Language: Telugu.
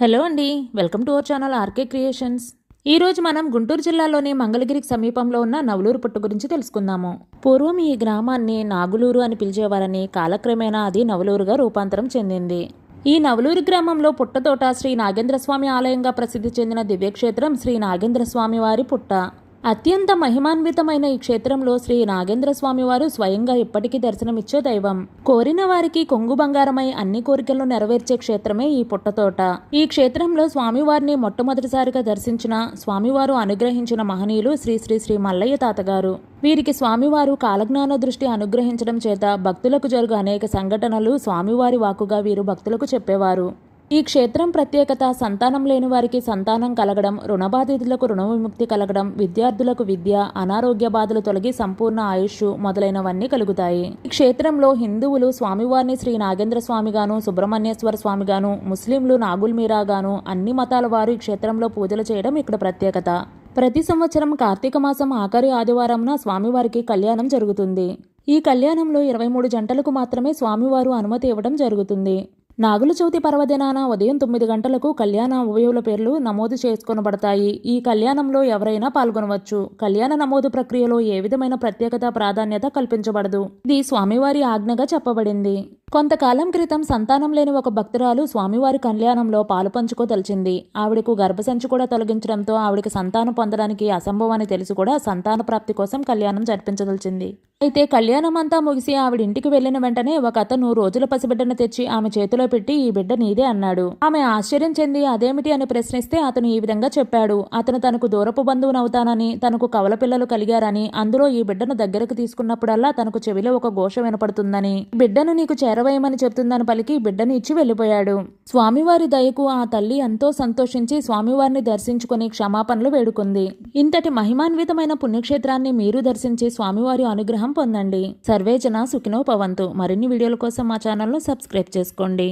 హలో అండి welcome to our channel RK creations. ఈ రోజు మనం గుంటూరు జిల్లాలోని మంగళగిరికి సమీపంలో ఉన్న నవలూరు పుట్ట గురించి తెలుసుకుందాము. పూర్వం ఈ గ్రామాన్ని నాగులూరు అని పిలిచేవారని కాలక్రమేణా అది నవలూరుగా రూపాంతరం చెందింది. ఈ నవలూరు గ్రామంలో పుట్టతోట శ్రీ నాగేంద్ర స్వామి ఆలయంగా ప్రసిద్ధి చెందిన దివ్యక్షేత్రం శ్రీ నాగేంద్ర స్వామి వారి పుట్ట. అత్యంత మహిమాన్వితమైన ఈ క్షేత్రంలో శ్రీ నాగేంద్ర స్వామివారు స్వయంగా ఇప్పటికీ దర్శనమిచ్చే దైవం. కోరిన వారికి కొంగు బంగారమై అన్ని కోరికలను నెరవేర్చే క్షేత్రమే ఈ పుట్టతోట. ఈ క్షేత్రంలో స్వామివారిని మొట్టమొదటిసారిగా దర్శించిన స్వామివారు అనుగ్రహించిన మహనీయులు శ్రీ శ్రీ శ్రీ మల్లయ్య తాతగారు. వీరికి స్వామివారు కాలజ్ఞాన దృష్టి అనుగ్రహించడం చేత భక్తులకు జరుగు అనేక సంఘటనలు స్వామివారి వాకుగా వీరు భక్తులకు చెప్పేవారు. ఈ క్షేత్రం ప్రత్యేకత సంతానం లేని వారికి సంతానం కలగడం రుణబాధితులకు రుణ విముక్తి కలగడం విద్యార్థులకు విద్య అనారోగ్య బాధలు తొలగి సంపూర్ణ ఆయుష్ మొదలైనవన్నీ కలుగుతాయి. ఈ క్షేత్రంలో హిందువులు స్వామివారిని శ్రీ నాగేంద్ర స్వామిగాను సుబ్రహ్మణ్యేశ్వర స్వామిగాను ముస్లింలు నాగుల్ మీరాగాను అన్ని మతాల వారు ఈ క్షేత్రంలో పూజలు చేయడం ఇక్కడ ప్రత్యేకత. ప్రతి సంవత్సరం కార్తీక మాసం ఆఖరి ఆదివారంన స్వామివారికి కళ్యాణం జరుగుతుంది. ఈ కళ్యాణంలో ఇరవై మూడు జంటలకు మాత్రమే స్వామివారు అనుమతి ఇవ్వడం జరుగుతుంది. నాగుల చవితి పర్వదినాన ఉదయం తొమ్మిది గంటలకు కళ్యాణ ఉభయవుల పేర్లు నమోదు చేసుకొనబడతాయి. ఈ కళ్యాణంలో ఎవరైనా పాల్గొనవచ్చు. కళ్యాణ నమోదు ప్రక్రియలో ఏ విధమైన ప్రత్యేకత ప్రాధాన్యత కల్పించబడదు. ఇది స్వామివారి ఆజ్ఞగా చెప్పబడింది. కొంతకాలం క్రితం సంతానం లేని ఒక భక్తురాలు స్వామివారి కళ్యాణంలో పాలు పంచుకోదలిచింది ఆవిడకు గర్భసంచి కూడా తొలగించడంతో ఆవిడకి సంతానం పొందడానికి అసంభవం అని తెలిసి కూడా సంతాన ప్రాప్తి కోసం కళ్యాణం జరిపించదలిచింది. అయితే కళ్యాణం అంతా ముగిసి ఆవిడ ఇంటికి వెళ్ళిన వెంటనే ఒక అతను రోజుల పసిబిడ్డను తెచ్చి ఆమె చేతిలో పెట్టి ఈ బిడ్డ నీదే అన్నాడు. ఆమె ఆశ్చర్యం చెంది అదేమిటి? అని ప్రశ్నిస్తే అతను ఈ విధంగా చెప్పాడు. అతను తనకు దూరపు బంధువునవుతానని తనకు కవల పిల్లలు కలిగారని అందులో ఈ బిడ్డను దగ్గరకు తీసుకున్నప్పుడల్లా తనకు చెవిలో ఒక ఘోష వినపడుతుందని. బిడ్డను నీకు నెరవేయమని చెప్తుందని పలికి బిడ్డని ఇచ్చి వెళ్ళిపోయాడు. స్వామివారి దయకు ఆ తల్లి ఎంతో సంతోషించి స్వామివారిని దర్శించుకుని క్షమాపణలు వేడుకుంది. ఇంతటి మహిమాన్వితమైన పుణ్యక్షేత్రాన్ని మీరు దర్శించి స్వామివారి అనుగ్రహం పొందండి. సర్వేజన సుఖినో పవంతు మరిన్ని వీడియోల కోసం మా ఛానల్ను సబ్స్క్రైబ్ చేసుకోండి.